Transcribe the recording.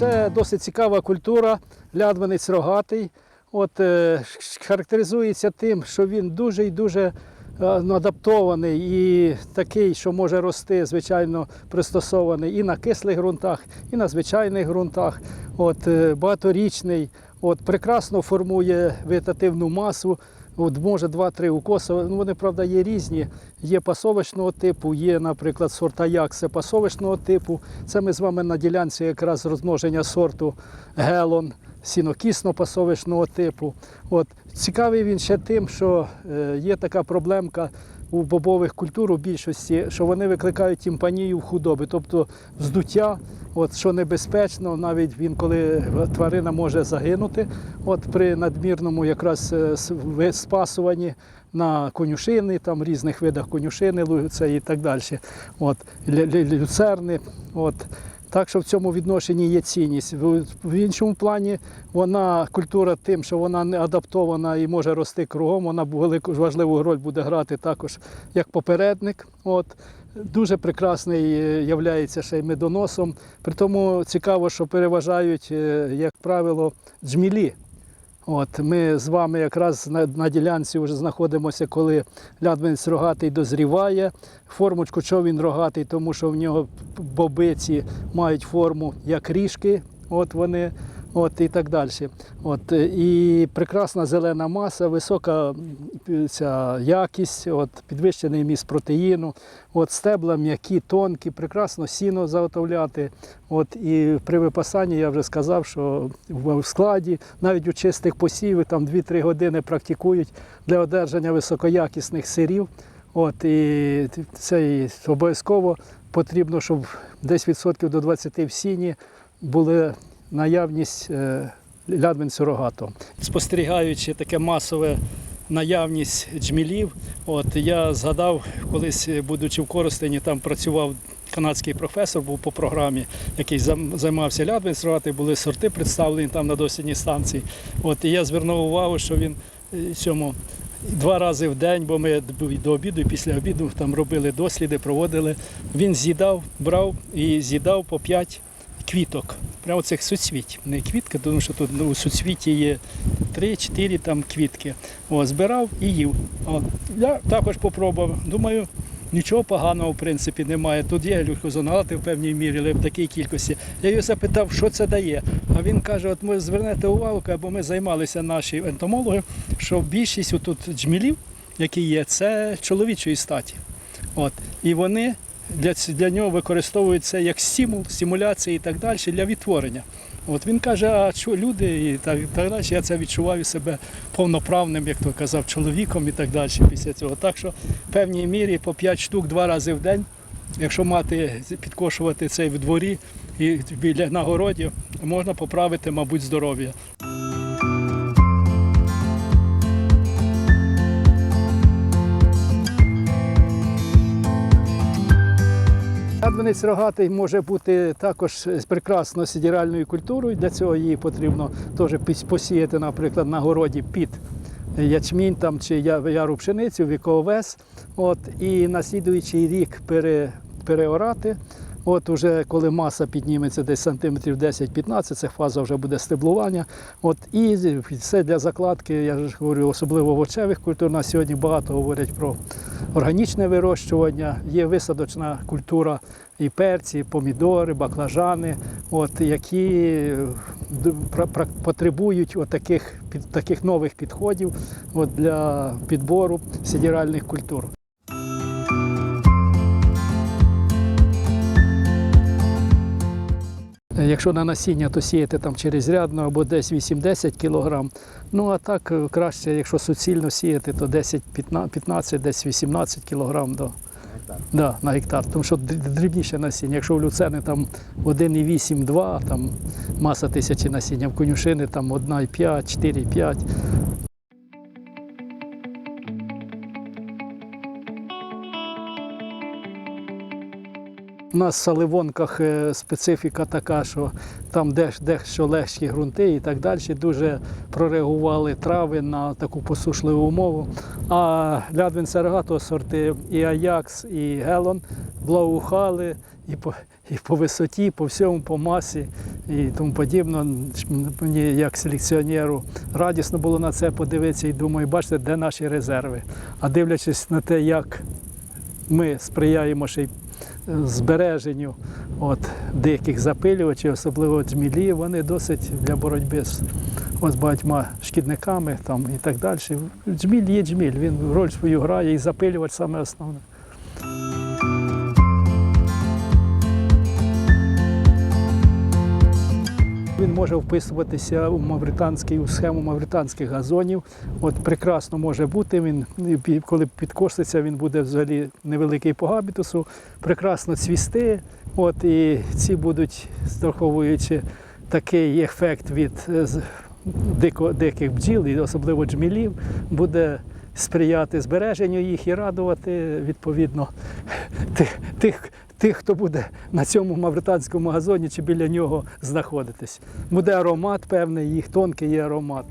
це досить цікава культура, лядвинець рогатий. От, е, характеризується тим, що він дуже і дуже е, адаптований і такий, що може рости, звичайно, пристосований і на кислих ґрунтах, і на звичайних ґрунтах. От, е, багаторічний, от, прекрасно формує вегетативну масу. От, може два-три укоси. Ну, вони, правда, є різні. Є пасовочного типу, є, наприклад, сорта якси це пасовочного типу. Це ми з вами на ділянці якраз розмноження сорту Гелон, сінокісно-пасовочного типу. От. Цікавий він ще тим, що е, є така проблемка у бобових культур у більшості, що вони викликають тімпанію в худоби, тобто вздуття, от, що небезпечно, навіть він, коли тварина може загинути, от при надмірному якраз е, спасуванні на конюшини, там різних видах конюшини, це і так далі. От, лю- лю- люцерни. От. Так що в цьому відношенні є цінність. В іншому плані вона культура тим, що вона не адаптована і може рости кругом. Вона велику важливу роль буде грати також як попередник. От. Дуже прекрасний е, являється ще й медоносом. При тому цікаво, що переважають, е, як правило, джмілі. От, ми з вами якраз на, на ділянці вже знаходимося, коли лядвинець рогатий дозріває. Формочку, чого він рогатий, тому що в нього бобиці мають форму як ріжки, от вони, от і так далі. От, е, і прекрасна зелена маса, висока ця якість, от, підвищений міст протеїну, от, стебла м'які, тонкі, прекрасно сіно заготовляти. От, і при випасанні я вже сказав, що в складі, навіть у чистих посівів, там 2-3 години практикують для одержання високоякісних сирів. От, і це обов'язково потрібно, щоб десь відсотків до 20 в сіні були наявність е, лядвинцю рогатого. Спостерігаючи таке масове наявність джмілів, от я згадав, колись, будучи в Коростені, там працював канадський професор, був по програмі, який займався лядвинець рогатий, були сорти представлені там на дослідній станції. От, і я звернув увагу, що він е, цьому два рази в день, бо ми до обіду і після обіду там робили досліди, проводили. Він з'їдав, брав і з'їдав по 5 квіток. Прямо цих суцвіть. Не квітки, тому що тут ну, у суцвіті є 3-4 там квітки. О, збирав і їв. О, я також попробував. Думаю, нічого поганого в принципі немає. Тут є глюкозонати в певній мірі, але в такій кількості. Я його запитав, що це дає. А він каже: от ми звернете увагу, бо ми займалися наші ентомологи, що більшість отут джмілів, які є, це чоловічої статі. От. І вони для, для нього використовують це як стимул, стимуляція і так далі для відтворення. От він каже, а що люди і так, так далі. Я це відчуваю себе повноправним, як то казав, чоловіком і так далі після цього. Так що в певній мірі по 5 штук два рази в день, якщо мати підкошувати цей в дворі і біля на городі, можна поправити, мабуть, здоров'я. Ядвинець рогатий може бути також прекрасно сидіральною культурою. Для цього її потрібно теж посіяти, наприклад, на городі під ячмінь там, чи яру пшеницю, віковес. От, і на слідуючий рік пере, переорати. От уже коли маса підніметься десь сантиметрів 10-15, це фаза вже буде стеблування. От, і це для закладки, я ж говорю, особливо овочевих культур. На сьогодні багато говорять про органічне вирощування. Є висадочна культура і перці, і помідори, баклажани, от, які е, потребують от таких, таких нових підходів от, для підбору сидіральних культур. Якщо на насіння, то сіяти там через рядно або десь 8-10 кг. Ну а так е, краще, якщо суцільно сіяти, то 10-15, десь 18 кг до, да, на гектар. Тому що дрібніше насіння. Якщо в люцени там 1,8-2, там маса тисячі насіння, в конюшини там 1,5, 4,5. У нас в Саливонках е, специфіка така, що там дещо легші ґрунти і так далі, дуже прореагували трави на таку посушливу умову. А лядвин Серегато сорти і Аякс, і Гелон благоухали, і по, і по висоті, і по всьому, по масі і тому подібно. Мені як селекціонеру радісно було на це подивитися і думаю, бачите, де наші резерви. А дивлячись на те, як ми сприяємо ще й збереженню от, деяких запилювачів, особливо джмілі, вони досить для боротьби з, от, багатьма шкідниками там, і так далі. Джміль є джміль, він роль свою грає і запилювач саме основне. Може вписуватися у мавританський, у схему мавританських газонів. От прекрасно може бути. Він коли підкоситься, він буде взагалі невеликий по габітусу, прекрасно цвісти. От і ці будуть, страховуючи такий ефект від е, дико, диких бджіл, і особливо джмілів, буде сприяти збереженню їх і радувати відповідно тих, тих, тих, хто буде на цьому мавританському газоні чи біля нього знаходитись. Буде аромат певний, їх тонкий є аромат.